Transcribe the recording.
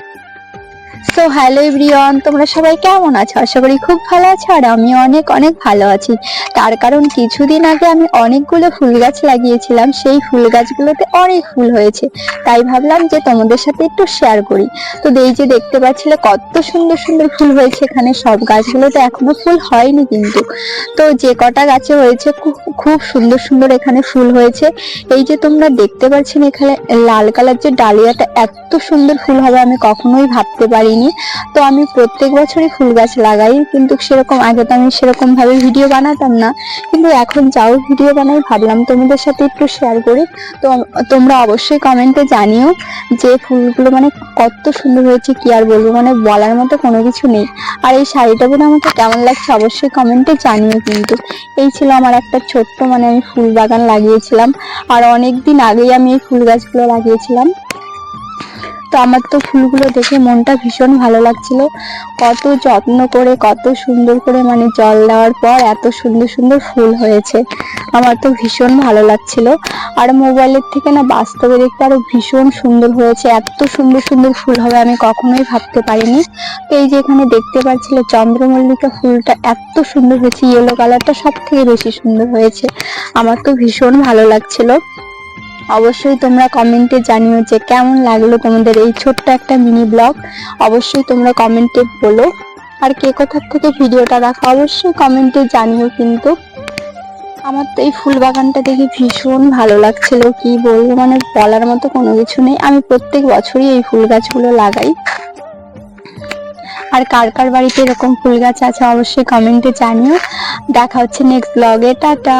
Thank you. So hello everyone তোমরা সবাই কেমন আছো? আশা করি খুব ভালো আছো, আর আমি অনেক অনেক ভালো আছি। তার কারণ, কিছুদিন আগে আমি অনেকগুলো ফুল গাছ লাগিয়েছিলাম। সেই ফুল গাছগুলোতে অনেক ফুল হয়েছে। তাই ভাবলাম যে তোমাদের সাথে একটু শেয়ার করি। তো এই যে দেখতে পাচ্ছিলে, কত সুন্দর সুন্দর ফুল হয়েছে এখানে। সব গাছগুলোতে এখনও ফুল হয়নি কিন্তু। তো যে কটা গাছে হয়েছে, খুব সুন্দর সুন্দর এখানে ফুল হয়েছে। এই যে তোমরা দেখতে পাচ্ছ না এখানে লাল কালার যে ডালিয়াটা, এত সুন্দর ফুল হবে, আমি কখনোই ভাবতে পারিনি। তো আমি প্রত্যেক বছরই ফুল গাছ লাগাই, কিন্তু সেরকম আগে তো আমি সেরকম ভাবে ভিডিও বানাতাম না। কিন্তু এখন যাও ভিডিও বানাই, ভাবলাম তোমাদের সাথে একটু শেয়ার করি। তো তোমরা অবশ্যই কমেন্টে জানিও যে ফুলগুলো মানে কত সুন্দর হয়েছে, কি আর বলব মানে বলার মতো কোনো কিছু নেই। আর এই শাড়িটা পরে আমাকে কেমন লাগছে অবশ্যই কমেন্টে জানিও কিন্তু। এই ছিল আমার একটা ছোট্ট মানে আমি ফুল বাগান লাগিয়েছিলাম। আর অনেক দিন আগেই আমি এই ফুল গাছগুলো লাগিয়েছিলাম। তো আমার তো ফুলগুলো দেখে মনটা ভীষণ ভালো লাগছিল। কত যত্ন করে, কত সুন্দর করে মানে জল দেওয়ার পর এত সুন্দর সুন্দর ফুল হয়েছে। আমার তো ভীষণ ভালো লাগছিল। আর মোবাইলের থেকে না বাস্তবে দেখতে আরও ভীষণ সুন্দর হয়েছে। এত সুন্দর সুন্দর ফুল হবে আমি কখনোই ভাবতে পারিনি। তো এই যে এখানে দেখতে পাচ্ছিলে চন্দ্রমল্লিকা ফুলটা এত সুন্দর হয়েছে ইয়েলো কালারটা সব থেকে বেশি সুন্দর হয়েছে। আমার তো ভীষণ ভালো লাগছিল। অবশ্যই তোমরা কমেন্টে জানিও যে কেমন লাগল তোমাদের এই ছোট্ট একটা মিনি ব্লগ। অবশ্যই তোমরা কমেন্টে বলো। আর কে কোথার থেকে ভিডিওটা দেখো, অবশ্যই কমেন্টে জানিও কিন্তু। আমার তো এই ফুল বাগানটা দেখে ভীষণ ভালো লাগছিল, কি বলব মানে বলার মতো কোনো কিছু নেই। আমি প্রত্যেক বছরই এই ফুল গাছগুলো লাগাই। আর কার কার বাড়িতে এরকম ফুল গাছ আছে, অবশ্যই কমেন্টে জানিও। দেখা হচ্ছে নেক্সট ব্লগে টাটা।